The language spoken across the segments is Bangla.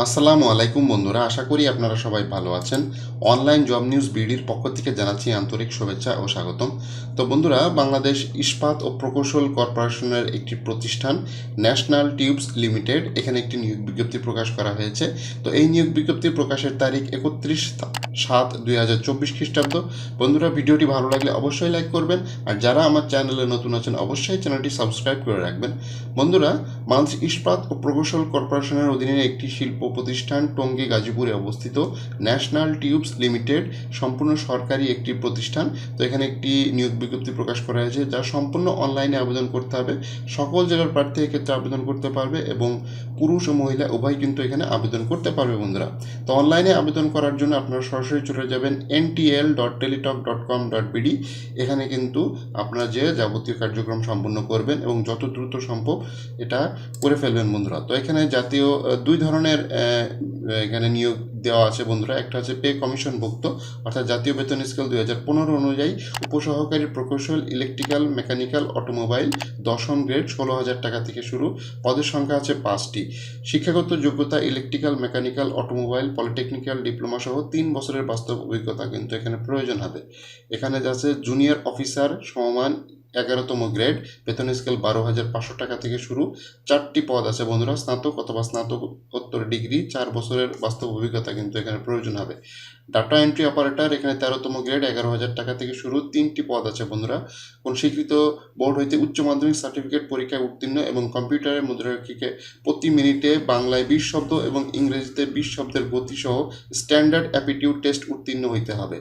আসসালামু আলাইকুম বন্ধুরা, আশা করি আপনারা সবাই ভালো আছেন। অনলাইন জব নিউজ বিডির পক্ষ থেকে জানাচ্ছি আন্তরিক শুভেচ্ছা ও স্বাগতম। তো বন্ধুরা, বাংলাদেশ ইস্পাত ও প্রকৌশল কর্পোরেশনের একটি প্রতিষ্ঠান, ন্যাশনাল টিউবস লিমিটেড, এখানে একটি নিয়োগ বিজ্ঞপ্তি প্রকাশ করা হয়েছে। তো এই নিয়োগ বিজ্ঞপ্তি প্রকাশের তারিখ একত্রিশ সাত দুই হাজার চব্বিশ খ্রিস্টাব্দ। বন্ধুরা, ভিডিওটি ভালো লাগলে অবশ্যই লাইক করবেন, আর যারা আমার চ্যানেলে নতুন আছেন, অবশ্যই চ্যানেলটি সাবস্ক্রাইব করে রাখবেন। বন্ধুরা, বাংলাদেশ ইস্পাত ও প্রকৌশল কর্পোরেশনের অধীনে একটি শিল্প প্রতিষ্ঠান টঙ্গী গাজীপুরে অবস্থিত ন্যাশনাল টিউবস লিমিটেড, সম্পূর্ণ সরকারি একটি প্রতিষ্ঠান। তো এখানে একটি নিয়োগ বিজ্ঞপ্তি প্রকাশ করা হয়েছে, যা সম্পূর্ণ অনলাইনে আবেদন করতে হবে। সকল জেলার প্রার্থী এক্ষেত্রে আবেদন করতে পারবে এবং পুরুষ ও মহিলা উভয় কিন্তু এখানে আবেদন করতে পারবে বন্ধুরা। তো অনলাইনে আবেদন করার জন্য আপনারা সরাসরি চলে যাবেন NTL dot Teletalk dot com dot BD এখানে কিন্তু আপনারা যে যাবতীয় কার্যক্রম সম্পন্ন করবেন এবং যত দ্রুত সম্ভব এটা করে ফেলবেন বন্ধুরা। তো এখানে জাতীয় দুই ধরনের এখানে নিয়োগ দেওয়া আছে বন্ধুরা। একটা হচ্ছে পে কমিশনভুক্ত অর্থাৎ জাতীয় বেতন স্কেল দুই হাজার পনেরো অনুযায়ী উপসহকারী প্রকৌশল ইলেকট্রিক্যাল মেকানিক্যাল অটোমোবাইল দশম গ্রেড ষোলো হাজার টাকা থেকে শুরু। পদের সংখ্যা আছে পাঁচটি। শিক্ষাগত যোগ্যতা electrical mechanical automobile polytechnical diploma সহ তিন বছরের বাস্তব অভিজ্ঞতা কিন্তু এখানে প্রয়োজন হবে। এখানে যাচ্ছে জুনিয়র অফিসার সমমান এগারোতম গ্রেড। বেতন স্কেল বারো হাজার পাঁচশো টাকা থেকে শুরু। চারটি পদ আছে বন্ধুরা, স্নাতক অথবা স্নাতকোত্তর ডিগ্রি চার বছরের বাস্তব অভিজ্ঞতা কিন্তু এখানে প্রয়োজন হবে। ডাটা এন্ট্রি অপারেটর এখানে তেরোতম গ্রেড এগারো হাজার টাকা থেকে শুরু, তিনটি পদ আছে বন্ধুরা। কোন স্বীকৃত বোর্ড হইতে উচ্চ মাধ্যমিক সার্টিফিকেট পরীক্ষায় উত্তীর্ণ এবং কম্পিউটারের মুদ্রাক্ষীকে প্রতি মিনিটে বাংলায় বিশ শব্দ এবং ইংরেজিতে বিশ শব্দের গতিসহ স্ট্যান্ডার্ড অ্যাপিটিউড টেস্ট উত্তীর্ণ হইতে হবে।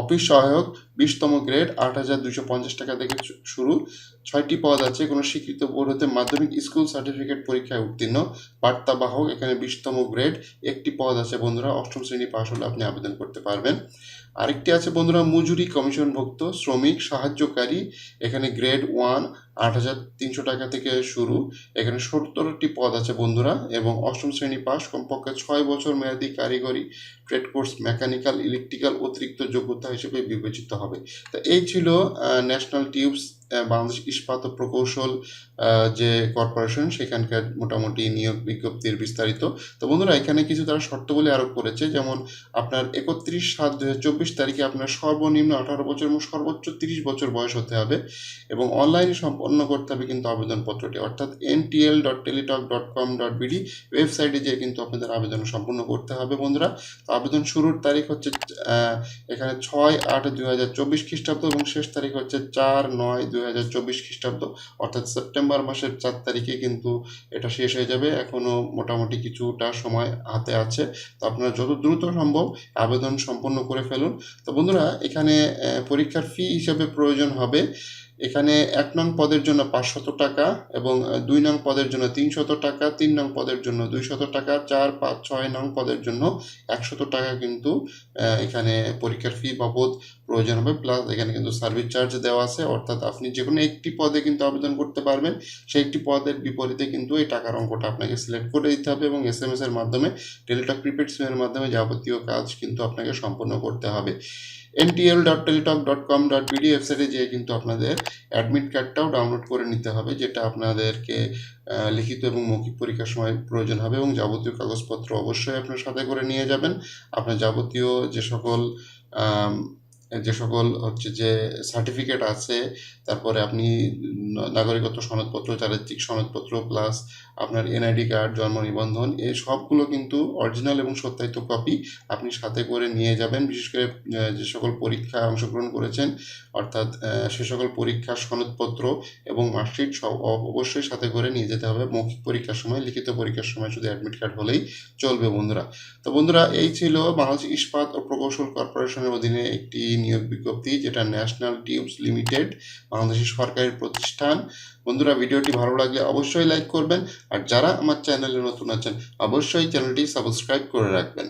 অফিস সহায়ক, বিশতম গ্রেড আট হাজার দুশো পঞ্চাশ টাকা থেকে শুরু। ছয়টি পদ আছে, কোনো স্বীকৃত বোর্ড হতে মাধ্যমিক স্কুল সার্টিফিকেট পরীক্ষায় উত্তীর্ণ। বার্তাবাহক এখানে বিশতম গ্রেড একটি পদ আছে বন্ধুরা, অষ্টম শ্রেণি পাশ হলে আপনি আবেদন করতে পারবেন। আরেকটি আছে বন্ধুরা, মজুরি কমিশনভুক্ত, শ্রমিক সাহায্যকারী, এখানে গ্রেড ওয়ান আট হাজার তিনশো টাকা থেকে শুরু। এখানে সত্তরটি পদ আছে বন্ধুরা, এবং অষ্টম শ্রেণি পাস কমপক্ষে ছয় বছর মেয়াদী কারিগরি ট্রেড কোর্স মেকানিক্যাল ইলেকট্রিক্যাল অতিরিক্ত যোগ্যতা হিসেবে বিবেচিত হবে। তো এই ছিল ন্যাশনাল টিউবস বাংলাদেশ ইস্পাত প্রকৌশল যে কর্পোরেশন সেখানকার মোটামুটি নিয়োগ বিজ্ঞপ্তির বিস্তারিত। তো বন্ধুরা, এখানে কিছু তারা শর্তাবলী আরোপ করেছে, যেমন আপনার একত্রিশ সাত দু হাজার চব্বিশ তারিখে আপনার সর্বনিম্ন আঠারো বছর এবং সর্বোচ্চ তিরিশ বছর বয়স হতে হবে এবং অনলাইনে সম্পন্ন করতে হবে কিন্তু আবেদনপত্রটি। অর্থাৎ NTL dot Teletalk dot com dot BD ওয়েবসাইটে যেয়ে কিন্তু আপনাদের আবেদন সম্পূর্ণ করতে হবে বন্ধুরা। তো আবেদন শুরুর তারিখ হচ্ছে এখানে ছয় আট দুই হাজার চব্বিশ খ্রিস্টাব্দ এবং শেষ তারিখ হচ্ছে চার নয় দুই হাজার চব্বিশ খ্রিস্টাব্দ। অর্থাৎ সেপ্টেম্বর মাসের চার তারিখে কিন্তু এটা শেষ হয়ে যাবে। এখনও মোটামুটি কিছুটা সময় হাতে আছে। তো আপনারা যত দ্রুত সম্ভব আবেদন সম্পন্ন করে ফেলুন। তো বন্ধুরা, এখানে পরীক্ষার ফি হিসেবে প্রয়োজন হবে। এখানে এক নং পদের জন্য পাঁচশত টাকা এবং দুই নং পদের জন্য তিনশত টাকা, তিন নং পদের জন্য দুইশত টাকা, চার, পাঁচ, ছয় নং পদের জন্য একশত টাকা কিন্তু এখানে পরীক্ষার ফি বাবদ প্রয়োজন হবে প্লাস এখানে কিন্তু সার্ভিস চার্জ দেওয়া আছে, অর্থাৎ আপনি যে কোনো একটি পদে কিন্তু আবেদন করতে পারবেন। সেই একটি পদের বিপরীতে কিন্তু এই টাকার অঙ্কটা আপনাকে সিলেক্ট করে দিতে হবে এবং এস এম এস এর মাধ্যমে টেলিটক প্রিপেড সিমের মাধ্যমে যাবতীয় কাজ কিন্তু আপনাকে সম্পন্ন করতে হবে। NTL dot Teletalk dot com dot BD ওয়েবসাইটে যেয়ে কিন্তু আপনাদের অ্যাডমিট কার্ডটাও ডাউনলোড করে নিতে হবে, যেটা আপনাদেরকে লিখিত এবং মৌখিক পরীক্ষার সময় প্রয়োজন হবে এবং যাবতীয় কাগজপত্র অবশ্যই আপনার সাথে করে নিয়ে যাবেন। আপনার যাবতীয় যে সকল যে সকল হচ্ছে যে সার্টিফিকেট আছে, তারপরে আপনি নাগরিকত্ব সনদপত্র, চারিত্রিক সনদপত্র প্লাস আপনার এনআইডি কার্ড জন্ম নিবন্ধন এই সবগুলো কিন্তু অরিজিনাল এবং সত্যায়িত কপি আপনি সাথে করে নিয়ে যাবেন। বিশেষ করে যে সকল পরীক্ষায় অংশগ্রহণ করেছেন, অর্থাৎ সে সকল পরীক্ষার সনদপত্র এবং মার্কশিট সব অবশ্যই সাথে করে নিয়ে যেতে হবে। মৌখিক পরীক্ষার সময়, লিখিত পরীক্ষার সময় শুধু অ্যাডমিট কার্ড হলেই চলবে বন্ধুরা। তো বন্ধুরা, এই ছিল বাংলাদেশ ইস্পাত ও প্রকৌশল কর্পোরেশনের অধীনে একটি নিয়োগ বিজ্ঞপ্তি, যেটা ন্যাশনাল টিউবস লিমিটেড বাংলাদেশের সরকারি প্রতিষ্ঠান। বন্ধুরা, ভিডিওটি ভালো লাগলে অবশ্যই লাইক করবেন। আর যারা আমার চ্যানেলে নতুন আছেন, অবশ্যই চ্যানেলটি সাবস্ক্রাইব করে রাখবেন।